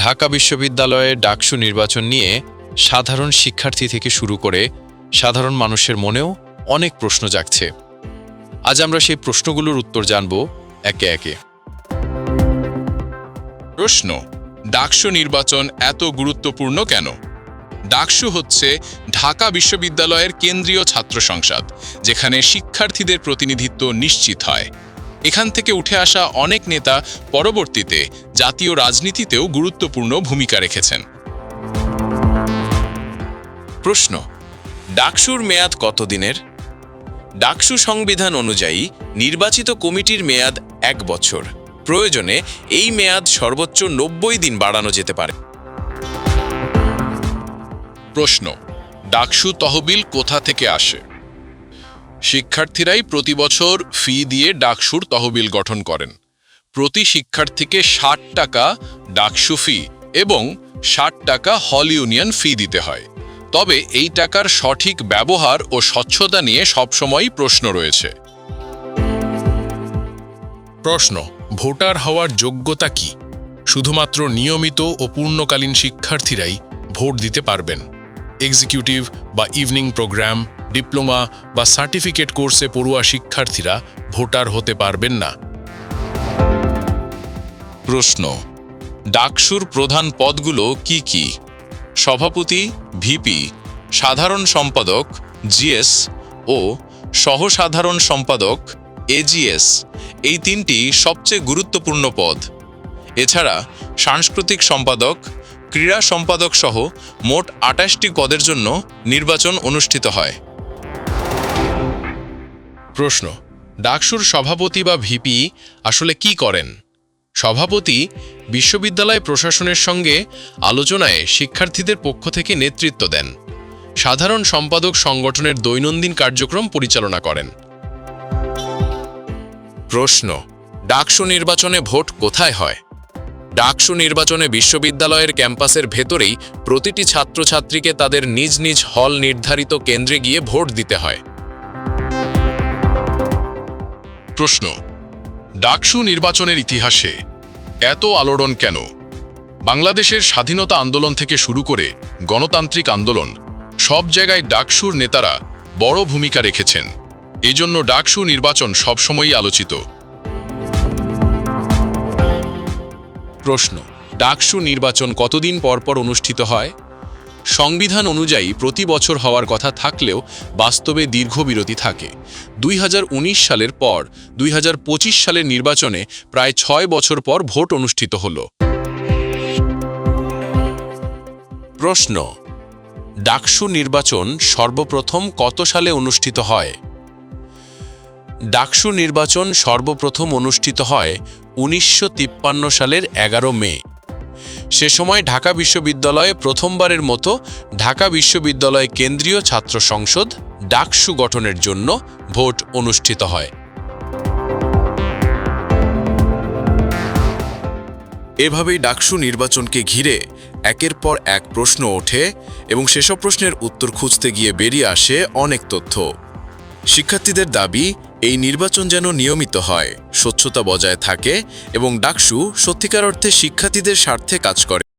ঢাকা বিশ্ববিদ্যালয়ে ডাকসু নির্বাচন নিয়ে সাধারণ শিক্ষার্থী থেকে শুরু করে সাধারণ মানুষের মনেও অনেক প্রশ্ন জাগছে। আজ আমরা সেই প্রশ্নগুলোর উত্তর জানব একে একে। প্রশ্ন, ডাকসু নির্বাচন এত গুরুত্বপূর্ণ কেন? ডাকসু হচ্ছে ঢাকা বিশ্ববিদ্যালয়ের কেন্দ্রীয় ছাত্র সংসদ, যেখানে শিক্ষার্থীদের প্রতিনিধিত্ব নিশ্চিত হয়। এখান থেকে উঠে আসা অনেক নেতা পরবর্তীতে জাতীয় রাজনীতিতেও গুরুত্বপূর্ণ ভূমিকা রেখেছেন। প্রশ্ন, ডাকসুর মেয়াদ কতদিনের? ডাকসু সংবিধান অনুযায়ী নির্বাচিত কমিটির মেয়াদ এক বছর। প্রয়োজনে এই মেয়াদ সর্বোচ্চ নব্বই দিন বাড়ানো যেতে পারে। প্রশ্ন, ডাকসু তহবিল কোথা থেকে আসে? শিক্ষার্থীরাই প্রতি বছর ফি দিয়ে ডাকসুর তহবিল গঠন করেন। প্রতি শিক্ষার্থীকে ষাট টাকা ডাকসু ফি এবং ষাট টাকা হল ইউনিয়ন ফি দিতে হয়। তবে এই টাকার সঠিক ব্যবহার ও স্বচ্ছতা নিয়ে সবসময়ই প্রশ্ন রয়েছে। প্রশ্ন, ভোটার হওয়ার যোগ্যতা কি? শুধুমাত্র নিয়মিত ও পূর্ণকালীন শিক্ষার্থীরাই ভোট দিতে পারবেন। এক্সিকিউটিভ বা ইভিনিং প্রোগ্রাম ডিপ্লোমা বা সার্টিফিকেট কোর্সে পড়ুয়া শিক্ষার্থীরা ভোটার হতে পারবেন না। প্রশ্ন, ডাকসুর প্রধান পদগুলো কি কি? সভাপতি, ভিপি, সাধারণ সম্পাদক, জিএস ও সহসাধারণ সম্পাদক, এজিএস এই তিনটি সবচেয়ে গুরুত্বপূর্ণ পদ। এছাড়া সাংস্কৃতিক সম্পাদক, ক্রীড়া সম্পাদক সহ মোট আটাশটি পদের জন্য নির্বাচন অনুষ্ঠিত হয়। প্রশ্ন, ডাকসুর সভাপতি বা ভিপি আসলে কি করেন? সভাপতি বিশ্ববিদ্যালয় প্রশাসনের সঙ্গে আলোচনায় শিক্ষার্থীদের পক্ষ থেকে নেতৃত্ব দেন। সাধারণ সম্পাদক সংগঠনের দৈনন্দিন কার্যক্রম পরিচালনা করেন। প্রশ্ন, ডাকসু নির্বাচনে ভোট কোথায় হয়? ডাকসু নির্বাচনে বিশ্ববিদ্যালয়ের ক্যাম্পাসের ভেতরেই প্রতিটি ছাত্রছাত্রীকে তাদের নিজ নিজ হল নির্ধারিত কেন্দ্রে গিয়ে ভোট দিতে হয়। প্রশ্ন। ডাকসু নির্বাচনের ইতিহাসে এত আলোড়ন কেন? বাংলাদেশের স্বাধীনতা আন্দোলন থেকে শুরু করে গণতান্ত্রিক আন্দোলন, সব জায়গায় ডাকসুর নেতারা বড় ভূমিকা রেখেছেন। এজন্য ডাকসু নির্বাচন সবসময়ই আলোচিত। প্রশ্ন, ডাকসু নির্বাচন কতদিন পর পর অনুষ্ঠিত হয়? সংবিধান অনুযায়ী প্রতি বছর হওয়ার কথা থাকলেও বাস্তবে দীর্ঘ বিরতি থাকে। দুই হাজার উনিশ সালের পর দুই হাজার পঁচিশ সালের নির্বাচনে প্রায় ছয় বছর পর ভোট অনুষ্ঠিত হল। প্রশ্ন, ডাকসু নির্বাচন সর্বপ্রথম কত সালে অনুষ্ঠিত হয়? ডাকসু নির্বাচন সর্বপ্রথম অনুষ্ঠিত হয় উনিশশো তিপ্পান্ন সালের এগারো মে। সে সময় ঢাকা বিশ্ববিদ্যালয়ে প্রথমবারের মতো ঢাকা বিশ্ববিদ্যালয় কেন্দ্রীয় ছাত্র সংসদ ডাকসু গঠনের জন্য ভোট অনুষ্ঠিত হয়। এভাবেই ডাকসু নির্বাচনকে ঘিরে একের পর এক প্রশ্ন ওঠে এবং সেসব প্রশ্নের উত্তর খুঁজতে গিয়ে বেরিয়ে আসে অনেক তথ্য। শিক্ষার্থীদের দাবি এই নির্বাচন যেন নিয়মিত হয়, স্বচ্ছতা বজায় থাকে এবং ডাকসু সত্যিকার অর্থে শিক্ষার্থীদের স্বার্থে কাজ করে।